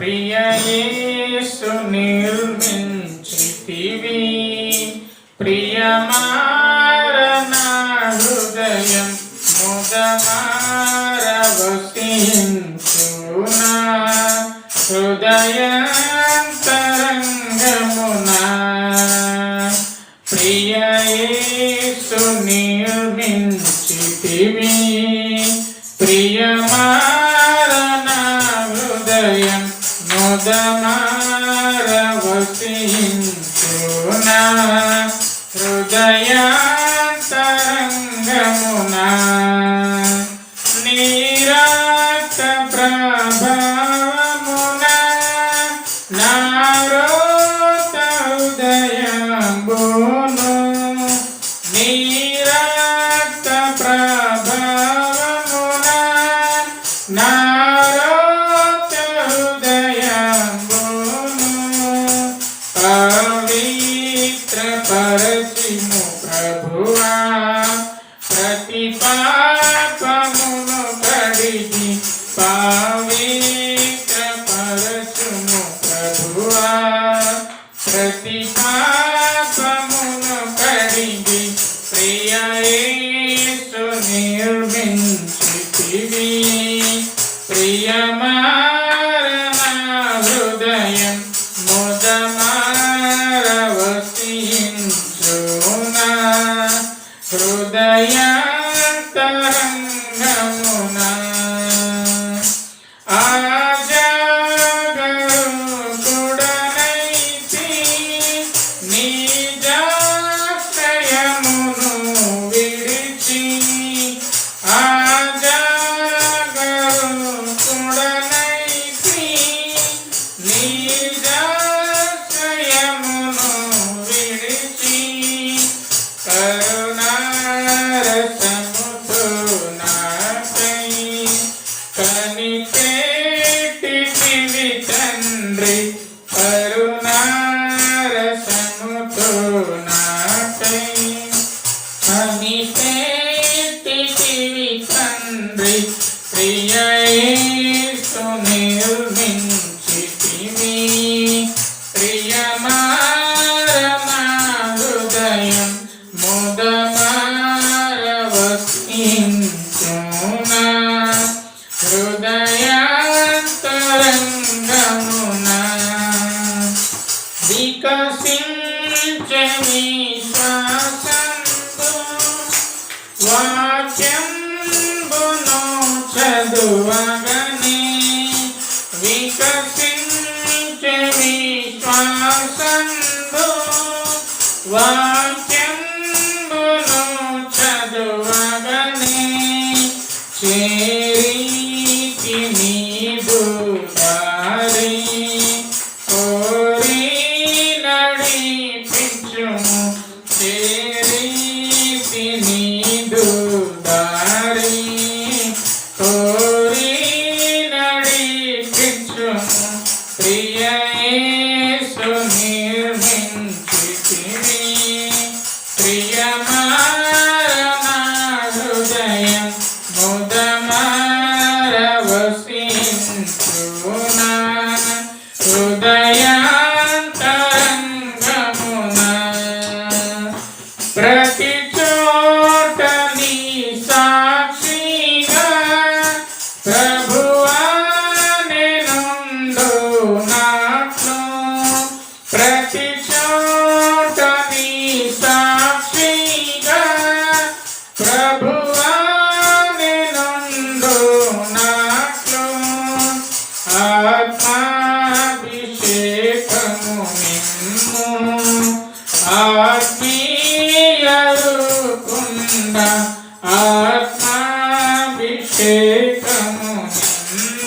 ప్రియయేసు నిర్మించితివి. ప్రియమారణ హృదయం ముదమారవసించునా హృదయాంతరంగమునా ముదమారవసించునా హృదయాంతరంగమునా నీరాక ప్రభావమునా నారోత పరసిము ప్రభువా ప్రతి పాపమును కడిగి పావిత్ర పరసుము ప్రభువా ప్రతి పాపమును కడిగి ప్రియేసు నిర్మించితివి. ప్రియమారణ హృదయం ముదమారవసించునా ప్రియయేసు నిర్మించితివి ప్రియమారమా హృదయం ముదమారవసించునా హృదయాంతరంగమునా శ్వాసంతో వాక్యంబును వాక్యంబును చదువగని చేరికి నీదు దారి కోరి నడిపించుము చేరికి నీదు దారి కోరి నడిపించుము ప్రియయేసు నిర్మించితివి ముదమారవసించునా